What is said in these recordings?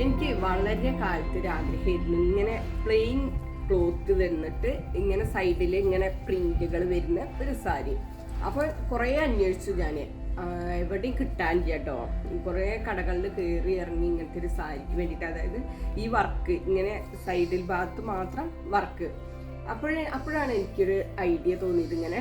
എനിക്ക് വളരെ കാലത്ത് ആഗ്രഹമായിരുന്നു. ഇങ്ങനെ പ്ലെയിൻ ക്ലോത്ത് വന്നിട്ട് ഇങ്ങനെ സൈഡിൽ ഇങ്ങനെ പ്രിന്റുകൾ വരുന്ന ഒരു സാരി. അപ്പോൾ കുറേ അന്വേഷിച്ചു ഞാൻ എവിടെയും കിട്ടാൻ കേട്ടോ കുറേ കടകളിൽ കയറി ഇറങ്ങി ഇങ്ങനത്തെ ഒരു സാരിക്ക് വേണ്ടിയിട്ട് അതായത് ഈ വർക്ക് ഇങ്ങനെ സൈഡിൽ ഭാഗത്ത് മാത്രം വർക്ക് അപ്പോഴേ അപ്പോഴാണ് എനിക്കൊരു ഐഡിയ തോന്നിയത്. ഇങ്ങനെ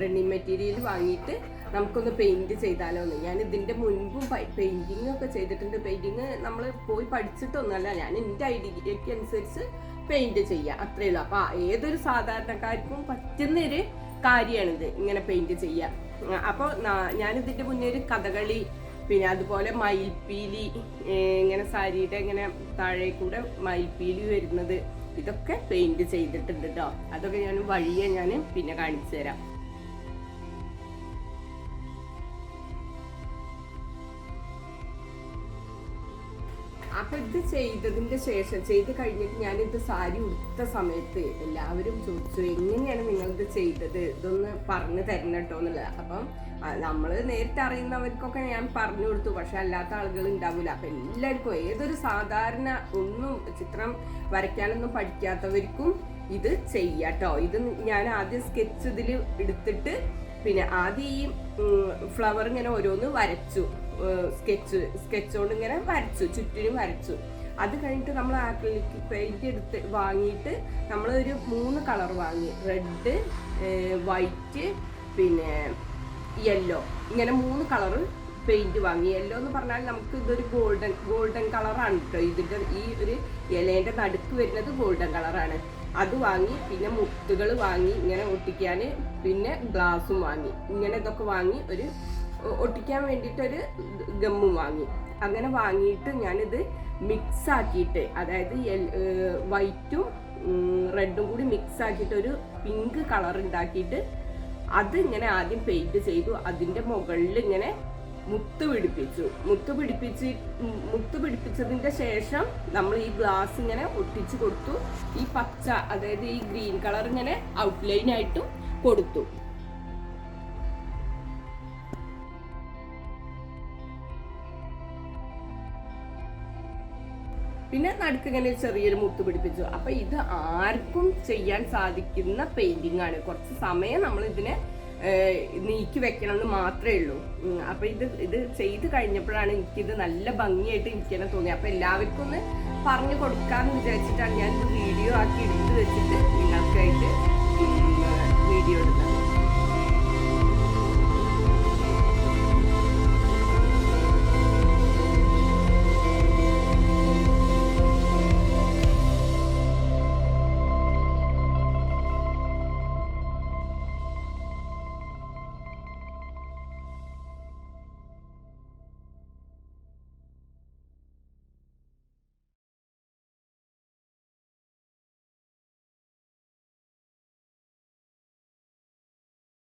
റണ്ണിങ് മെറ്റീരിയൽ വാങ്ങിയിട്ട് നമുക്കൊന്ന് പെയിന്റ് ചെയ്താലോ എന്ന് ഞാൻ ഇതിന്റെ മുൻപും പെയിന്റിങ് ഒക്കെ ചെയ്തിട്ടുണ്ട്. പെയിന്റിങ് നമ്മൾ പോയി പഠിച്ചിട്ടൊന്നുമല്ല. ഞാൻ എന്റെ ഐഡിയക്ക് അനുസരിച്ച് പെയിന്റ് ചെയ്യുക അത്രയേ ഉള്ളൂ. അപ്പൊ ഏതൊരു സാധാരണക്കാർക്കും പറ്റുന്നൊരു കാര്യമാണിത് ഇങ്ങനെ പെയിന്റ് ചെയ്യുക അപ്പോൾ ഞാൻ ഇതിന്റെ മുന്നേ ഒരു കഥകളി പിന്നെ അതുപോലെ മയിൽപ്പീലി ഇങ്ങനെ സാരിയുടെ ഇങ്ങനെ താഴെ കൂടെ മയിൽപ്പീലി വരുന്നത് ഇതൊക്കെ പെയിന്റ് ചെയ്തിട്ടുണ്ട് കേട്ടോ അതൊക്കെ ഞാൻ വഴിയെ ഞാൻ പിന്നെ കാണിച്ചു തരാം. അപ്പൊ ഇത് ചെയ്തതിന്റെ ശേഷം ചെയ്ത് കഴിഞ്ഞിട്ട് ഞാൻ ഇത് സാരി ഉടുത്ത സമയത്ത് എല്ലാവരും ചോദിച്ചു എങ്ങനെയാണ് നിങ്ങൾ ഇത് ചെയ്തത്? ഇതൊന്ന് പറഞ്ഞു തരണം കേട്ടോ എന്നുള്ളത് അപ്പം നമ്മൾ നേരിട്ട് അറിയുന്നവർക്കൊക്കെ ഞാൻ പറഞ്ഞു കൊടുത്തു. പക്ഷെ അല്ലാത്ത ആളുകൾ ഉണ്ടാവില്ല അപ്പൊ എല്ലാവർക്കും ഏതൊരു സാധാരണ ഒന്നും ചിത്രം വരയ്ക്കാനൊന്നും പഠിക്കാത്തവർക്കും ഇത് ചെയ്യാട്ടോ. ഇത് ഞാൻ ആദ്യം സ്കെച്ച് ഇതിൽ എടുത്തിട്ട് പിന്നെ ആദ്യം ഈ ഫ്ലവർ ഇങ്ങനെ ഓരോന്ന് വരച്ചു. സ്കെച്ച് സ്കെച്ചോണ്ട് ഇങ്ങനെ വരച്ചു ചുറ്റിനും വരച്ചു. അത് കഴിഞ്ഞിട്ട് നമ്മൾ ആക്രിലിക് പെയിന്റ് എടുത്ത് വാങ്ങിയിട്ട് നമ്മൾ ഒരു മൂന്ന് കളർ വാങ്ങി. റെഡ് വൈറ്റ് പിന്നെ യെല്ലോ ഇങ്ങനെ മൂന്ന് കളർ പെയിന്റ് വാങ്ങി. യെല്ലോ എന്ന് പറഞ്ഞാൽ നമുക്ക് ഇതൊരു ഗോൾഡൻ ഗോൾഡൻ കളറാണ് കേട്ടോ ഇതിന്റെ ഈ ഒരു ഇലേന്റെ നടുക്ക് വരുന്നത് ഗോൾഡൻ കളറാണ് അത് വാങ്ങി പിന്നെ മുത്തുകൾ വാങ്ങി ഇങ്ങനെ ഒട്ടിക്കാൻ പിന്നെ ഗ്ലാസും വാങ്ങി. ഇങ്ങനെ ഇതൊക്കെ വാങ്ങി ഒരു ഒട്ടിക്കാൻ വേണ്ടിയിട്ട് ഒരു ഗമ്മും വാങ്ങി. അങ്ങനെ വാങ്ങിയിട്ട് ഞാനിത് മിക്സ് ആക്കിയിട്ട് അതായത് വൈറ്റും റെഡും കൂടി മിക്സ് ആക്കിയിട്ട് ഒരു പിങ്ക് കളർ ഉണ്ടാക്കിയിട്ട് അത് ഇങ്ങനെ ആദ്യം പെയിന്റ് ചെയ്തു. അതിന്റെ മുകളിൽ ഇങ്ങനെ മുത്ത് പിടിപ്പിച്ചു മുത്ത് പിടിപ്പിച്ച് മുത്ത് പിടിപ്പിച്ചതിന്റെ ശേഷം നമ്മൾ ഈ ഗ്ലാസ് ഇങ്ങനെ ഒട്ടിച്ചു കൊടുത്തു. ഈ പച്ച അതായത് ഈ ഗ്രീൻ കളർ ഇങ്ങനെ ഔട്ട്ലൈൻ ആയിട്ട് കൊടുത്തു. പിന്നെ നടുക്ക് ഇങ്ങനെ ചെറിയൊരു മുത്ത് പിടിപ്പിച്ചു. അപ്പൊ ഇത് ആർക്കും ചെയ്യാൻ സാധിക്കുന്ന പെയിന്റിംഗ് ആണ്. കുറച്ച് സമയം നമ്മൾ ഇതിനെ നീക്കി വെക്കണം എന്ന് മാത്രമേ ഉള്ളൂ. അപ്പോൾ അപ്പൊ ഇത് ഇത് ചെയ്ത് കഴിഞ്ഞപ്പോഴാണ് എനിക്കിത് നല്ല ഭംഗിയായിട്ട് എനിക്ക് തന്നെ തോന്നി. അപ്പൊ എല്ലാവർക്കും ഒന്ന് പറഞ്ഞു കൊടുക്കാന്ന് വിചാരിച്ചിട്ടാണ് ഞാൻ ഇത് വീഡിയോ ആക്കി എടുത്ത് വെച്ചിട്ട് നിങ്ങൾക്കായിട്ട് വീഡിയോ ഇടുന്നത്.